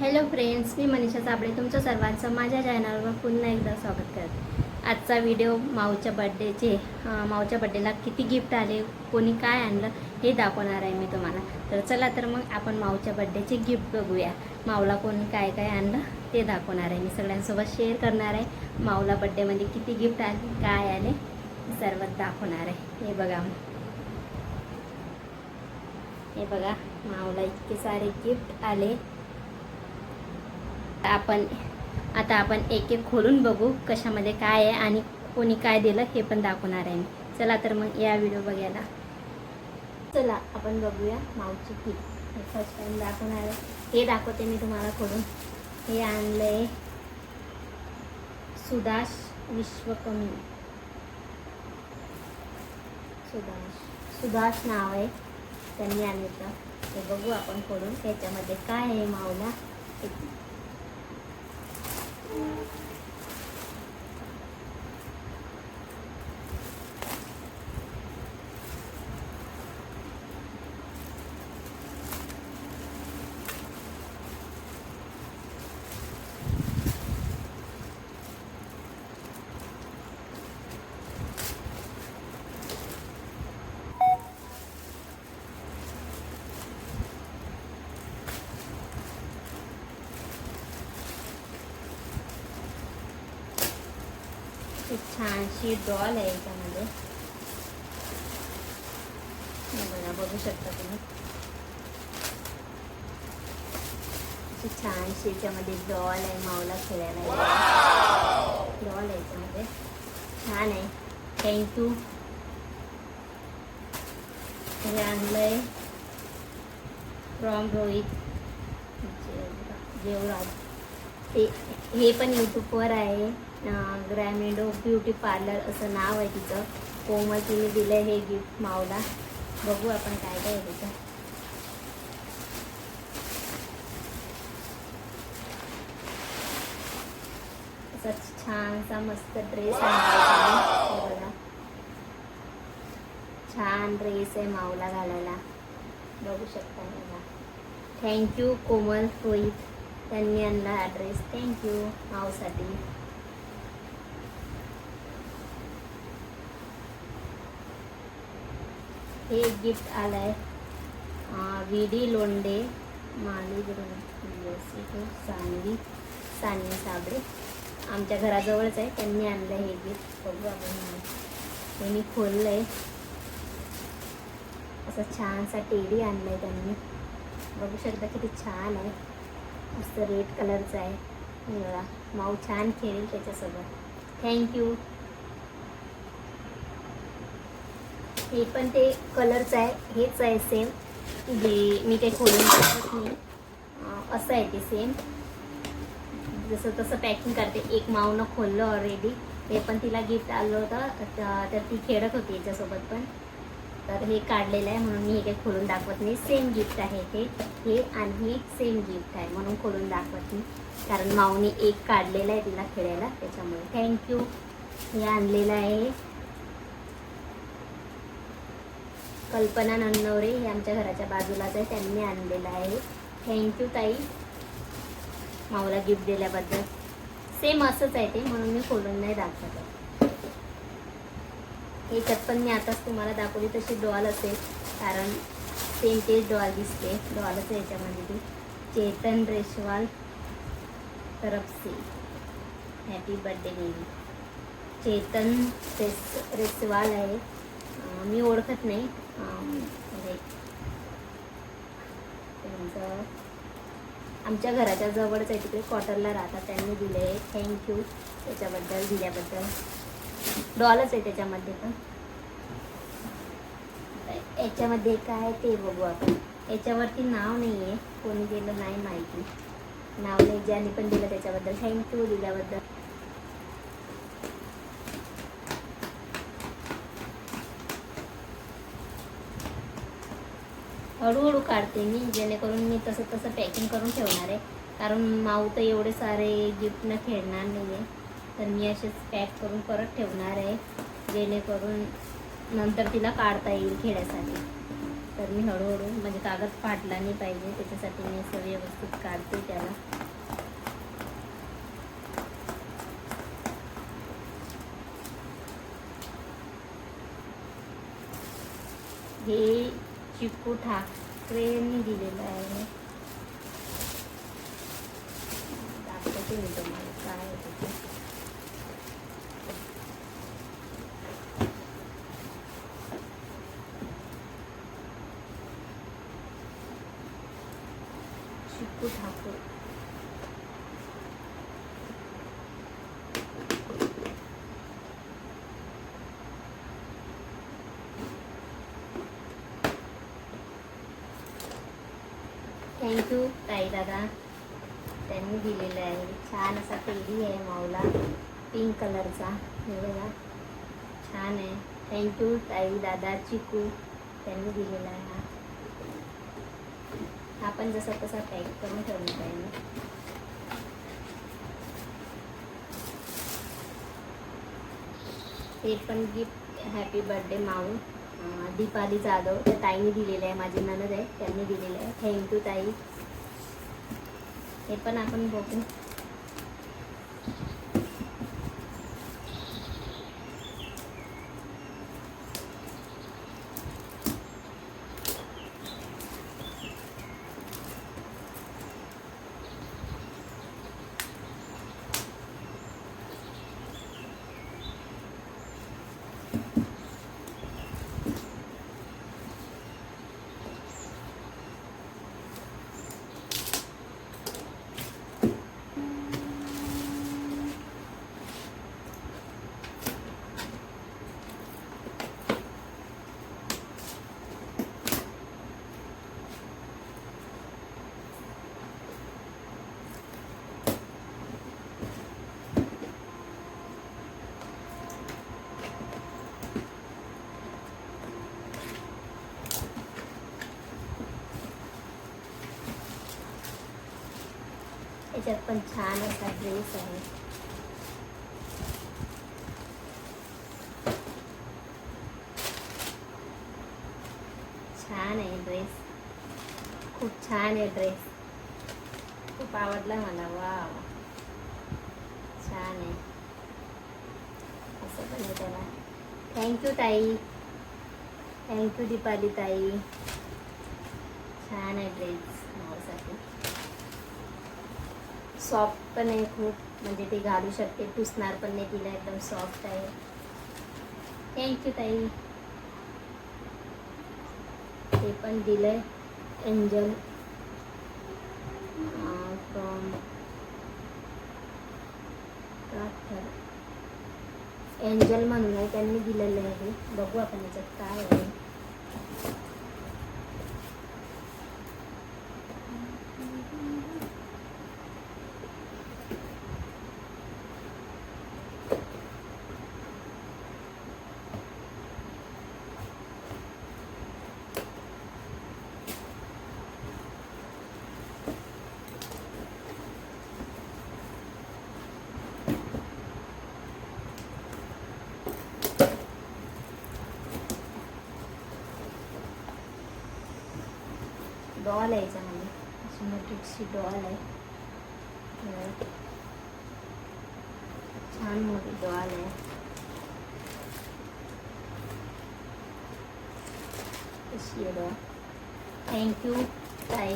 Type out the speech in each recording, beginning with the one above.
Hello friends मी मनीषा साबळे तुमचं सर्वांचं माझ्या चॅनलवर पुन्हा एकदा स्वागत करते. आजचा व्हिडिओ माऊच्या बड्डेचे माऊच्या बड्डेला किती गिफ्ट आले कोणी काय आणलं हे दाखवणार आहे मी तुम्हाला. तर चला तर मग आपण माऊच्या बड्डेचे गिफ्ट बघूया. माऊला कोणी काय काय आणलं ते दाखवणार आहे. मी सगळ्यांसोबत शेअर करणार आहे. माऊला बड्डेमध्ये किती गिफ्ट आले काय आले सर्व दाखवणार आहे. हे बघा. हे बघा माऊला इतके सारे गिफ्ट आले. आपण आता आपण एक एक खोलून बघू कशामध्ये काय आहे आणि कोणी काय दिलं हे पण दाखवणार आहे मी. चला तर मग या व्हिडिओ बघायला. चला आपण बघूया माऊची किट फर्स्ट टाइम दाखवणार आहे. हे दाखवते मी तुम्हाला खोलून. हे आणलंय सुदाश विश्वकमी सुदाश सुदाश नाव आहे. त्यांनी आणलं ते बघू आपण खोलून. त्याच्यामध्ये काय आहे माऊला? छानशी डॉल आहे याच्यामध्ये. हे बघा बघू शकता तुम्ही. अशी छानशी याच्यामध्ये डॉल आहे माऊला खेळायला डॉल आहे याच्यामध्ये. छान आहे. थँक्यू हे आणलंय फ्रॉम रोहित. जेव- जेवराज. ते हे पण यूट्यूबवर आहे. ग्रॅमिडो ब्युटी पार्लर असं नाव आहे तिचं. कोमल तिने दिलं हे गिफ्ट मावला बघू आपण काय काय आहे तिचं. असा छानसा मस्त ड्रेस आहे छान ड्रेस आहे मावला घालायला. बघू शकता बघा. Thank you Komal Rohit. त्यांनी आणला हा ड्रेस थँक्यू माऊसाठी. हे गिफ्ट आलंय. V D Londhe Mali Sangli Sanvi Sable. आमच्या घराजवळच आहे. त्यांनी आणलं हे गिफ्ट बघू आपण. त्यांनी खोललं आहे असा छानसा टेडी आणलाय त्यांनी. बघू शकता किती छान आहे. मस्त रेड कलरचा आहे. बघा माऊ छान खेळेल त्याच्यासोबत. थँक्यू हे पण ते कलरचं आहे. हेच आहे सेम जे मी काही खोलून टाकत नाही. असं आहे ते सेम जसं तसं पॅकिंग करते. एक माऊनं खोललं ऑलरेडी ते पण तिला गिफ्ट आलं होतं. तर ती खेळत होती याच्यासोबत पण. तर हे काढलेलं आहे म्हणून मी हे काही खोलून दाखवत नाही. सेम गिफ्ट आहे हे. हे आणि हे सेम गिफ्ट आहे म्हणून खोलून दाखवत नाही. कारण माऊने एक काढलेलं आहे तिला खेळायला त्याच्यामुळे. थँक्यू हे आणलेलं आहे. कल्पना नन्नवरे हे आमच्या घराच्या बाजूलाच आहे त्यांनी आणलेलं आहे. थँक्यू ताई. माऊला गिफ्ट दिल्याबद्दल. सेम असंच आहे ते म्हणून मी खोलून नाही दाखवत. आहे. याच्यात पण मी आताच तुम्हाला दाखवली तशी डॉल असेल कारण सेम तेच डॉल दिसते. डॉलच आहे याच्यामध्ये ती. चेतन रेशवाल तरफ हॅपी बर्थडे बेबी चेतन रेस रेसवाल आहे. मी ओळखत नाही. म्हणजे त्यांचं आमच्या घराच्या जवळच आहे तिकडे. क्वार्टरला राहतात. त्यांनी दिले थँक्यू त्याच्याबद्दल दिल्याबद्दल. डॉलच आहे त्याच्यामध्ये पण. याच्यामध्ये काय आहे ते बघू आपण. याच्यावरती नाव नाही आहे. कोणी दिलं नाही माहिती. नाव नाही ज्यांनी पण दिलं त्याच्याबद्दल. थँक्यू दिल्याबद्दल. हळूहळू काढते मी जेणेकरून मी तसं तसं पॅकिंग करून ठेवणार आहे. कारण माऊ तर एवढे सारे गिफ्टनं खेळणार नाही आहे तर मी असेच पॅक करून परत ठेवणार आहे जेणेकरून नंतर तिला काढता येईल खेड्यासाठी तर मी हळूहळू म्हणजे कागद फाटला नाही पाहिजे त्याच्यासाठी मी असं व्यवस्थित काढते त्याला. हे चिकू ठाकरेंनी दिलेलं आहे. दाखवते मी तुम्हाला काय आहे ते चिकू ठाकूर थँक्यू ताई दादा. त्यांनी दिलेलं आहे. छान असा पेढी आहे माऊला. पिंक कलरचा हे बघा. छान आहे. थँक्यू ताई दादा चिकू. त्यांनी दिलेला आहे हा. हा पण जसा तसा पॅक करून ठेवला पाहिजे ते पण गिफ्ट हॅपी बर्थडे माऊ. दीपाली जाधव. त्या ताईने दिलेलं आहे माझी ननद आहे त्यांनी दिलेलं आहे. थँक्यू ताई. हे पण आपण बघू. याच्यात पण छान असा ड्रेस आहे. छान आहे ड्रेस खूप छान आहे ड्रेस खूप आवडला मला. वा छान आहे. असं पण आहे त्याला. थँक्यू ताई. थँक्यू दीपाली ताई. छान आहे ड्रेस मावसाठी सॉफ्ट पण आहे खूप. म्हणजे ते घालू शकते पुसणार पण नाही तिला एकदम सॉफ्ट आहे. थँक्यू ताई. ते पण दिलं आहे एंजल फ्रॉम एंजल म्हणून आहे त्यांनी दिलेलं आहे. बघू आपण याच्यात काय आहे. डॉल आहे याच्यामध्ये अशी मोठीशी डॉल आहे हे छान मोठी डॉल आहे अशी आहे डॉल थँक्यू ताई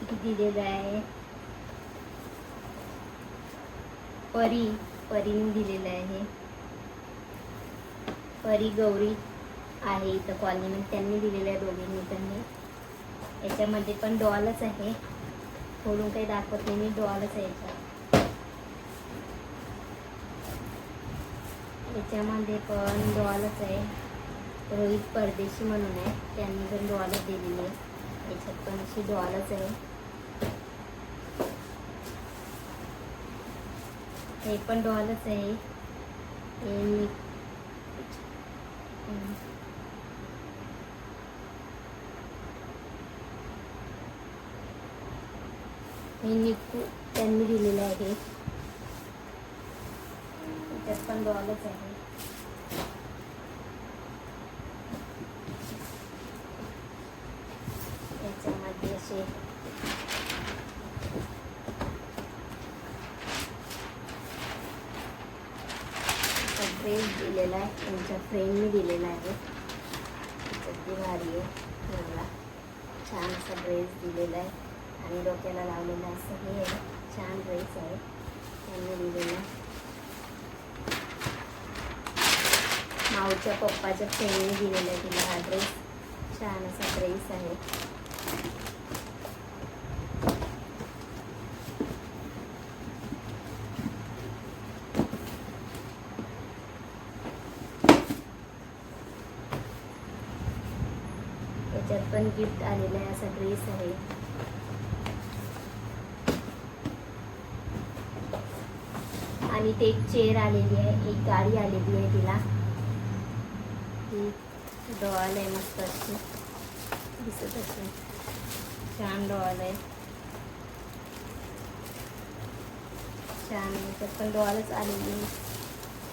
किती दिलेलं आहे परी परीने दिलेलं आहे. परी गौरी आहे इथं कॉलनीमध्ये त्यांनी दिलेलं आहे दोघींनी त्यांनी याच्यामध्ये पण डॉलच आहे. खोलून काही दाखवत नाही मी डॉलच आहे याच्यात. याच्यामध्ये पण डॉलच आहे. रोहित परदेशी म्हणून आहे. त्यांनी पण डॉलच दिलेली आहे. याच्यात पण अशी डॉलच आहे. हे पण डॉलच आहे. हे मी हे निकू त्यांनी दिलेलं आहे. त्यात पण डॉलच आहे. याच्यामध्ये असे ड्रेस दिलेला आहे. त्यांच्या फ्रेंडने दिलेला आहे. किती भारी आहे. मला छान असा ड्रेस दिलेला आहे. आणि डोक्याला लावलेला असं हे आहे. छान ड्रेस आहे. त्यांनी दिलेला माऊच्या पप्पाच्या फ्रेंडने दिलेला आहे तिला हा ड्रेस छान असा ड्रेस आहे त्याच्यात पण गिफ्ट आलेला आहे असा ड्रेस आहे. आणि ते एक चेअर आलेली आहे एक गाडी आलेली आहे तिला. डॉल आहे मस्त अशी. दिसत अशी छान डॉल आहे. छान याच्यात पण डॉलच आलेली आहे.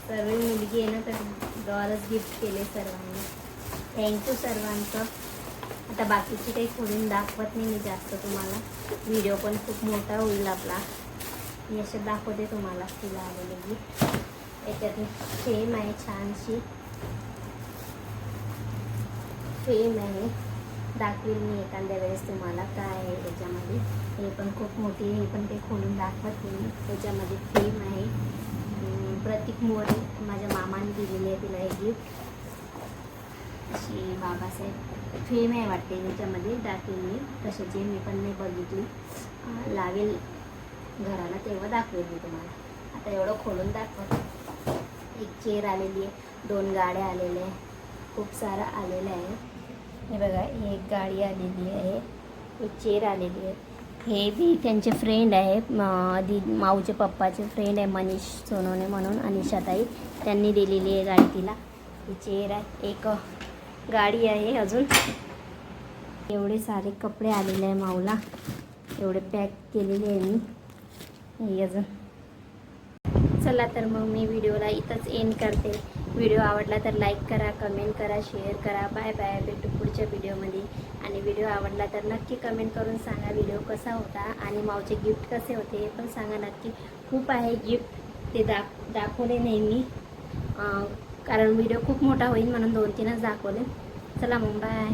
सर्व मुलगी आहे ना तर डॉलच गिफ्ट केले सर्वांनी. थँक्यू सर्वांचं. आता बाकीची काही खोडून दाखवत नाही मी जास्त तुम्हाला. व्हिडिओ पण खूप मोठा होईल आपला. मी असे दाखवते तुम्हाला तिला आलेली. गिफ्ट याच्यात फेम आहे छानशी. फेम आहे. दाखवेल मी एखाद्या वेळेस तुम्हाला काय आहे त्याच्यामध्ये. हे पण खूप मोठी आहे हे पण ते खोलून दाखवत मी. त्याच्यामध्ये फेम आहे. प्रतीक मोरे माझ्या मामाने दिलेली आहे तिला हे गिफ्ट अशी बाबासाहेब फेम आहे वाटते त्याच्यामध्ये दाखवेल. मी कशाची मी पण नाही बघितली. लावेल घराला तेव्हा दाखवेल मी तुम्हाला. आता एवढं खोलून दाखवत. एक चेअर आलेली आहे दोन गाड्या आलेल्या आहे खूप सारं आलेलं आहे. हे बघा ही एक गाडी आलेली आहे एक चेअर आलेली आहे. हे बी त्यांचे फ्रेंड आहे दी माऊचे पप्पाचे फ्रेंड आहे मनीष सोनवणे म्हणून अनिशाताई. त्यांनी दिलेली आहे गाडी तिला. ही चेअर आहे एक गाडी आहे अजून. एवढे सारे कपडे आलेले आहे माऊला. एवढे पॅक केलेले आहे मी. हे अजून. चला तर मग मी व्हिडिओला इथंच एंड करते. व्हिडिओ आवडला तर लाईक करा कमेंट करा शेअर करा. बाय बाय भेटू पुढच्या व्हिडिओमध्ये आणि व्हिडिओ आवडला तर नक्की कमेंट करून सांगा व्हिडिओ कसा होता आणि मावचे गिफ्ट कसे होते हे पण सांगा. नक्की खूप आहे गिफ्ट ते दाख दाखवले नेहमी मी. कारण व्हिडिओ खूप मोठा होईल म्हणून दोन तीनच दाखवले. चला मुंबई